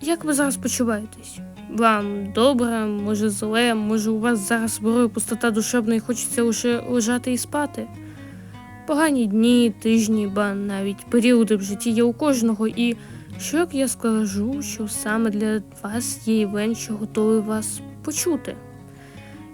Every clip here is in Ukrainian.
Як ви зараз почуваєтесь? Вам добре, може зле, може у вас зараз зброя пустота душевна і хочеться лише лежати і спати? Погані дні, тижні, ба навіть періоди в житті є у кожного, і що як я скажу, що саме для вас є івент, що готовий вас почути.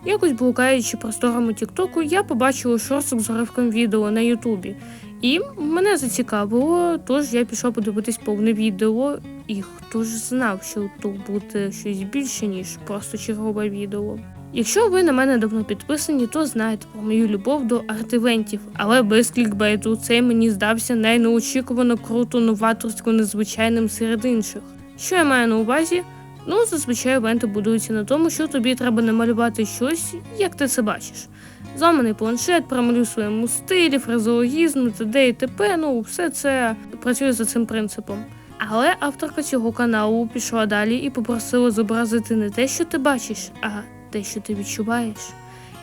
Якось блукаючи просторами Тіктоку, я побачила шорсик з уривком відео на Ютубі. І мене зацікавило, тож я пішла подивитись повне відео, і хто ж знав, що тут буде щось більше, ніж просто чергове відео. Якщо ви на мене давно підписані, то знаєте про мою любов до артивентів, але без клікбейту цей мені здався найнеочікувано круто новаторсько незвичайним серед інших. Що я маю на увазі? Ну, зазвичай івенти будуються на тому, що тобі треба намалювати щось, як ти це бачиш. Зламаний планшет, промалюй в своєму стилі, фразеологізм, т.д. і т.п. Ну, все це працює за цим принципом. Але авторка цього каналу пішла далі і попросила зобразити не те, що ти бачиш, а те, що ти відчуваєш.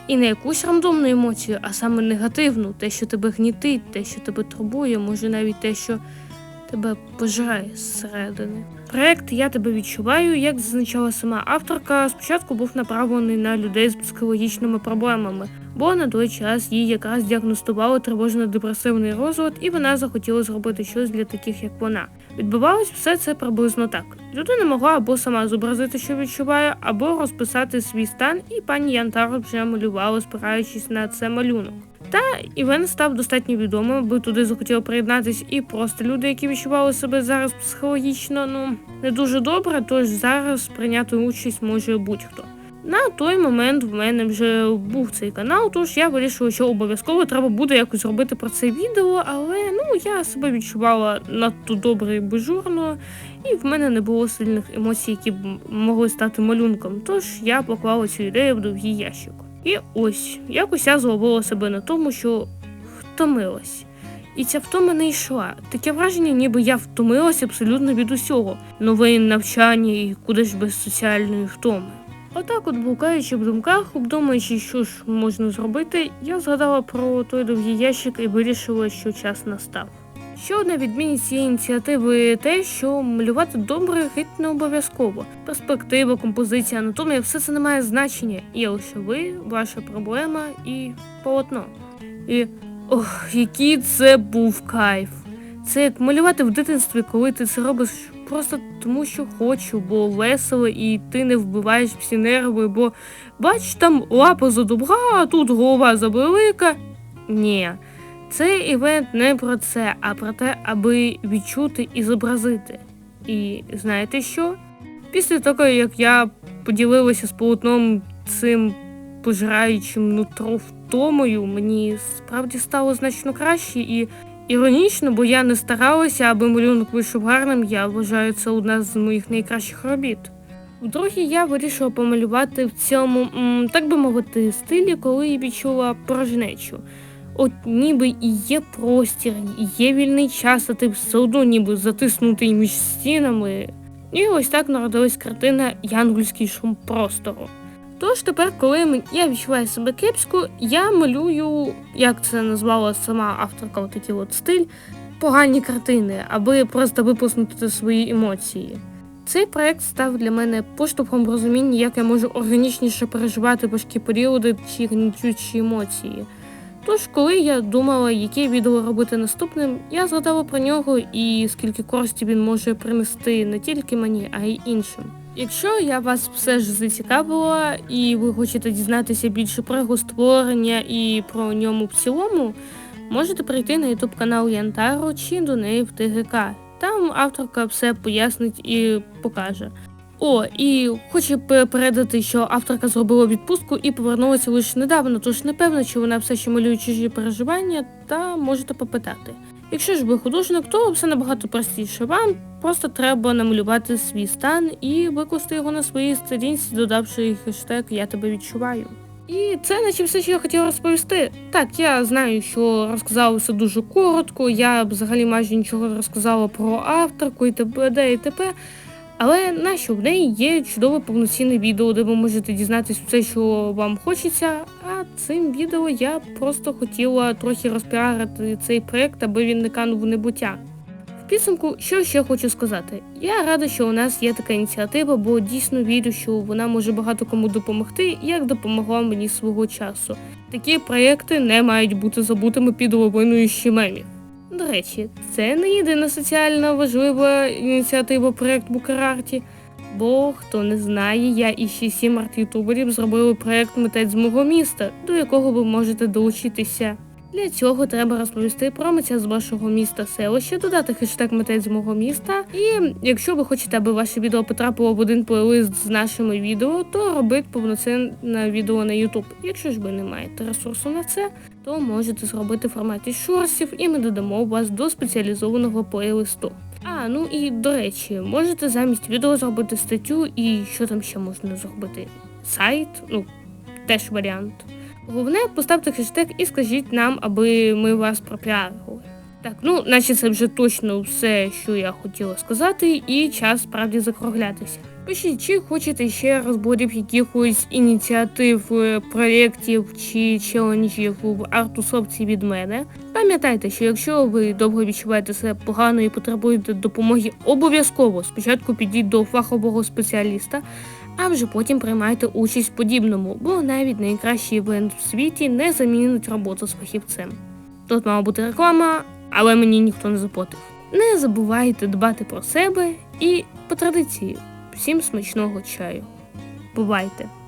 І не якусь рандомну емоцію, а саме негативну, те, що тебе гнітить, те, що тебе турбує, може навіть те, що тебе пожирає зсередини. Проект Я тебе відчуваю, як зазначала сама авторка, спочатку був направлений на людей з психологічними проблемами, бо на той час їй якраз діагностували тривожно-депресивний розлад, і вона захотіла зробити щось для таких, як вона. Відбувалось все це приблизно так. Людина могла або сама зобразити, що відчуває, або розписати свій стан, і пані Янтаро вже малювала, спираючись на це малюнок. Та івент став достатньо відомим, аби туди захотіли приєднатись і просто люди, які відчували себе зараз психологічно ну не дуже добре, тож зараз прийняти участь може будь-хто. На той момент в мене вже був цей канал, тож я вирішила, що обов'язково треба буде якось зробити про це відео, але ну я себе відчувала надто добре і бежурно, і в мене не було сильних емоцій, які б могли стати малюнком. Тож я поклала цю ідею в довгий ящик. І ось якось я зловила себе на тому, що втомилась. І ця втома не йшла. Таке враження, ніби я втомилась абсолютно від усього. Нове навчання і куди ж без соціальної втоми. Отак, от блукаючи в думках, обдумуючи, що ж можна зробити, я згадала про той довгий ящик і вирішила, що час настав. Ще одна відмінність цієї ініціативи те, що малювати добре геть не обов'язково. Перспектива, композиція, анатомія все це не має значення. Є лише ви, ваша проблема і полотно. І ох, який це був кайф. Це як малювати в дитинстві, коли ти це робиш просто тому, що хочу, бо весело, і ти не вбиваєш всі нерви, бо бач, там лапа за добра, а тут голова завелика. Ні. Цей івент не про це, а про те, аби відчути і зобразити. І знаєте що? Після того, як я поділилася з полотном цим пожираючим нутро втомою, мені справді стало значно краще і іронічно, бо я не старалася, аби малюнок вийшов гарним, я вважаю це одна з моїх найкращих робіт. Вдруге, я вирішила помалювати в цьому, так би мовити, стилі, коли відчула порожнечу. От ніби і є простір, і є вільний час, а ти все одно ніби затиснутий між стінами. І ось так народилась картина Янгольський шум простору. Тож тепер, коли я відчуваю себе кепсько, я малюю, як це назвала сама авторка, отакий от стиль, погані картини, аби просто випуснути свої емоції. Цей проект став для мене поштовхом в розумінні, як я можу органічніше переживати важкі періоди чи гнітючі емоції. Тож, коли я думала, яке відео робити наступним, я згадала про нього і скільки користі він може принести не тільки мені, а й іншим. Якщо я вас все ж зацікавила і ви хочете дізнатися більше про його створення і про ньому в цілому, можете прийти на ютуб канал Янтару чи до неї в ТГК. Там авторка все пояснить і покаже. О, і хочу пе- передати, що авторка зробила відпустку і повернулася лише недавно, тож не певна, чи вона все ще малює чужі переживання, та можете попитати. Якщо ж ви художник, то все набагато простіше. Вам просто треба намалювати свій стан і викласти його на своїй сторінці, додавши хештег Я тебе відчуваю. І це наче все, що я хотіла розповісти. Так, я знаю, що розказала все дуже коротко, я взагалі майже нічого не розказала про авторку і т.д. і т.п. Але нащо в неї є чудове повноцінне відео, де ви можете дізнатися все, що вам хочеться. А цим відео я просто хотіла трохи розпіарити цей проект, аби він не канув у небуття. В підсумку, що ще хочу сказати. Я рада, що у нас є така ініціатива, бо дійсно вірю, що вона може багато кому допомогти, як допомогла мені свого часу. Такі проєкти не мають бути забутими під лавиною ще мемів. До речі, це не єдина соціально важлива ініціатива проєкт Букарарті. Бо хто не знає, я і ще сім арт-ютуберів зробили проєкт Митець з мого міста, до якого ви можете долучитися. Для цього треба розповісти про митця з вашого міста селища, додати хештег митець з мого міста. І якщо ви хочете, аби ваше відео потрапило в один плейлист з нашими відео, то робіть повноцінне відео на YouTube. Якщо ж ви не маєте ресурсу на це, то можете зробити в форматі шорсів, і ми додамо вас до спеціалізованого плейлисту. А, ну і до речі, можете замість відео зробити статтю і що там ще можна зробити? Сайт, ну теж варіант. Головне, поставте хештег і скажіть нам, аби ми вас пропіарили. Так, ну, наче це вже точно все, що я хотіла сказати, і час справді закруглятися. Пишіть, чи хочете ще розборів якихось ініціатив, е, проєктів чи челенджів в артусовці від мене. Пам'ятайте, що якщо ви довго відчуваєте себе погано і потребуєте допомоги, обов'язково спочатку підіть до фахового спеціаліста, а вже потім приймайте участь в подібному, бо навіть найкращий івент в світі не замінить роботу з фахівцем. Тут мала бути реклама, але мені ніхто не заплатив. Не забувайте дбати про себе і по традиції всім смачного чаю. Бувайте!